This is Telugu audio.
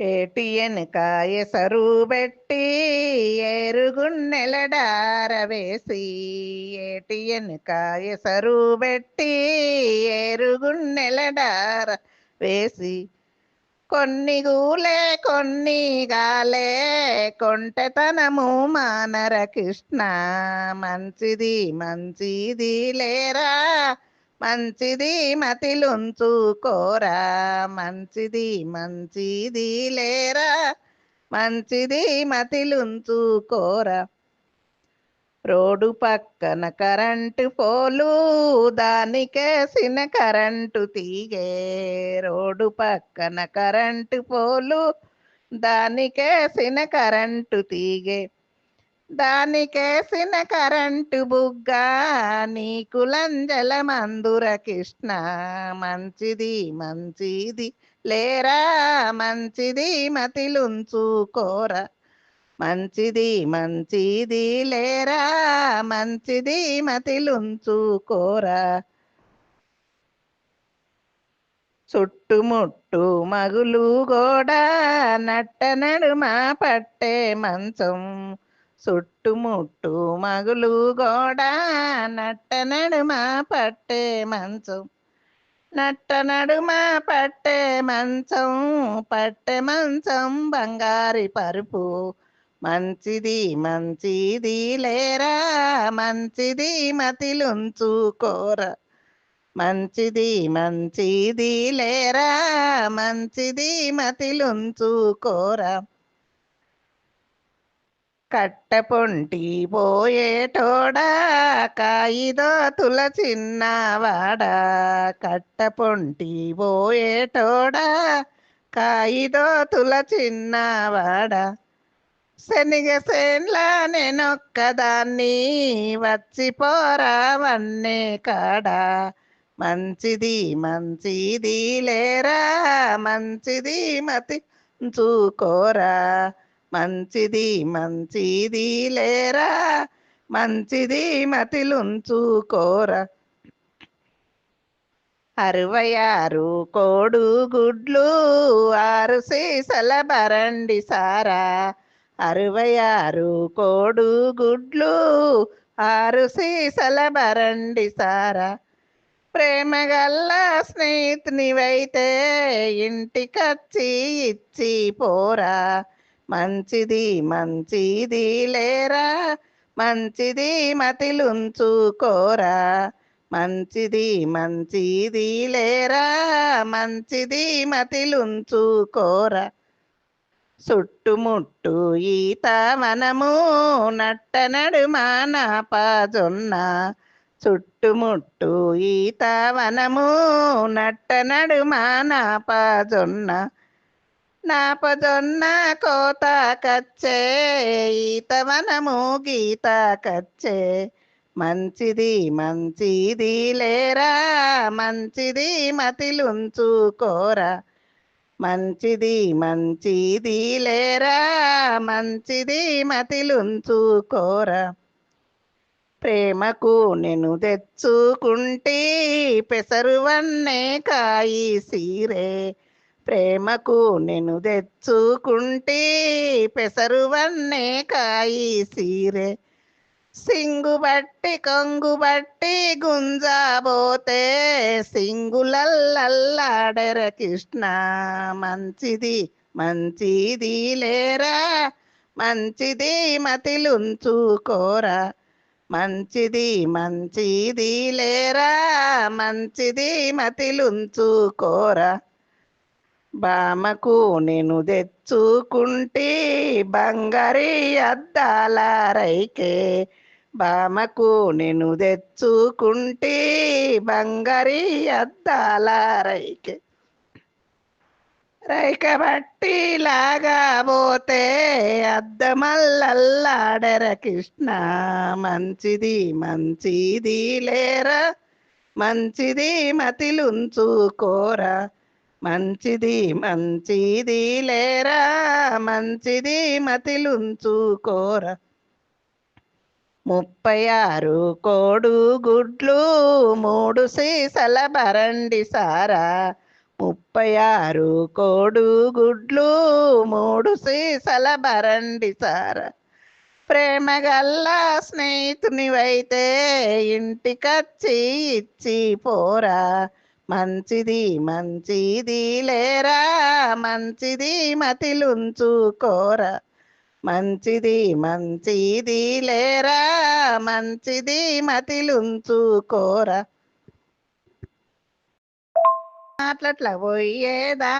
ఏటియనక ఎసరు పెట్టి ఏరుగున్నెలడార వేసి ఏటియనక ఎసరు పెట్టి ఏరుగున్నెలడార వేసి కొన్ని గూలే కొన్ని గాలే కొంటెతనము మానర కృష్ణ. మంచిది మంచిది లేరా? మంచిది మతిలుంచుకోరా మంచిది మంచిది లేరా మంచిది మతిలుంచుకోరా రోడ్డు పక్కన కరెంటు పోలు దానికేసిన కరెంటు తీగే. రోడ్డు పక్కన కరెంటు పోలు దానికేసిన కరెంటు తీగే. దానికేసిన కరెంటు బుగ్గ నీకు లంజల మందుర కృష్ణ. మంచిది మంచిది లేరా మంచిది మతిలుంచుకోరా మంచిది మంచిది లేరా మంచిది మతిలుంచుకోరా చుట్టుముట్టు మగులు గోడ నట్ట నడుమ పట్టే మంచం. చుట్టుముట్టు మగులు గోడ నట్ట నడుమ పట్టే మంచం. నట్ట నడుమ పట్టే మంచం పట్టె మంచం బంగారి పరుపు. మంచిది మంచిది లేరా మంచిది మతిలుంచుకోర మంచిది మంచిది లేరా మంచిది మతిలుంచుకోరా కట్టపొంటి పోయేటోడా? కాయిదో తుల చిన్నవాడా కట్టపొంటి పోయేటోడా? కాయిదో తుల చిన్నవాడా శనిగ సేన్లా నేనొక్కదాన్ని వచ్చిపోరా వన్నే కాడా? మంచిది మంచిది లేరా? మంచిది మతి చూకోరా? మంచిది మంచిది లేరా? మంచిది మతిలుంచుకోరా అరవై ఆరు కోడు గుడ్లు ఆరు సీసల బరండి సారా. అరవై ఆరు కోడు గుడ్లు ఆరు సీసల బరండి సారా. ప్రేమగల్ల స్నేహితునివైతే ఇంటికచ్చి ఇచ్చి పోరా. మంచిది మంచిది లేరా మంచిది మతిలుంచుకోరా మంచిది మంచిది లేరా మంచిది మతిలుంచుకోరా చుట్టుముట్టు ఈత మనము నట్ట నడుమ నాపజొన్న. చుట్టుముట్టు ఈత వనము నట్ట నడుమ నాపజొన్న. నాపజొన్న కోత కచ్చే ఈత వనము గీత కచ్చే. మంచిది మంచిది లేరా మంచిది మతిలుంచుకోరా మంచిది మంచిది లేరా మంచిది మతిలుంచుకోరా ప్రేమకు నేను తెచ్చుకుంటే పెసరువన్నే కాయి సీరే. ప్రేమకు నేను తెచ్చుకుంటే పెసరువన్నే కాయి సీరే. సింగు బట్టి కొంగు బట్టి గుంజాబోతే సింగులల్లల్లాడర కృష్ణ. మంచిది మంచిది లేరా? మంచిది మతిలుంచుకోరా మంచిది మంచిది లేరా? మంచిది మతిలుంచుకోరా బామకు నేను తెచ్చుకుంటే బంగారి అద్దాల రైకే. బామకు నేను తెచ్చుకుంటే బంగారి అద్దాల రైకే. రైక బట్టి లాగా పోతే అద్దమల్లల్లాడర కృష్ణ. మంచిది మంచిది లేరా మంచిది మతిలుంచుకోరా మంచిది మంచిది లేరా మంచిది మతిలుంచుకోరా ముప్పై ఆరు కోడు గుడ్లు మూడు సీసల బరండి సారా. ముప్పై ఆరు కోడు గుడ్లు మూడు సీసల బరండి సారా. ప్రేమ గల్ల స్నేహితునివైతే ఇంటికచ్చి ఇచ్చి పోరా. మంచిది మంచిది లేరా? మంచిది మతిలుంచుకోరా మంచిది మంచిది లేరా? మంచిది మతిలుంచుకోరా మాటలట్లా పోయేదా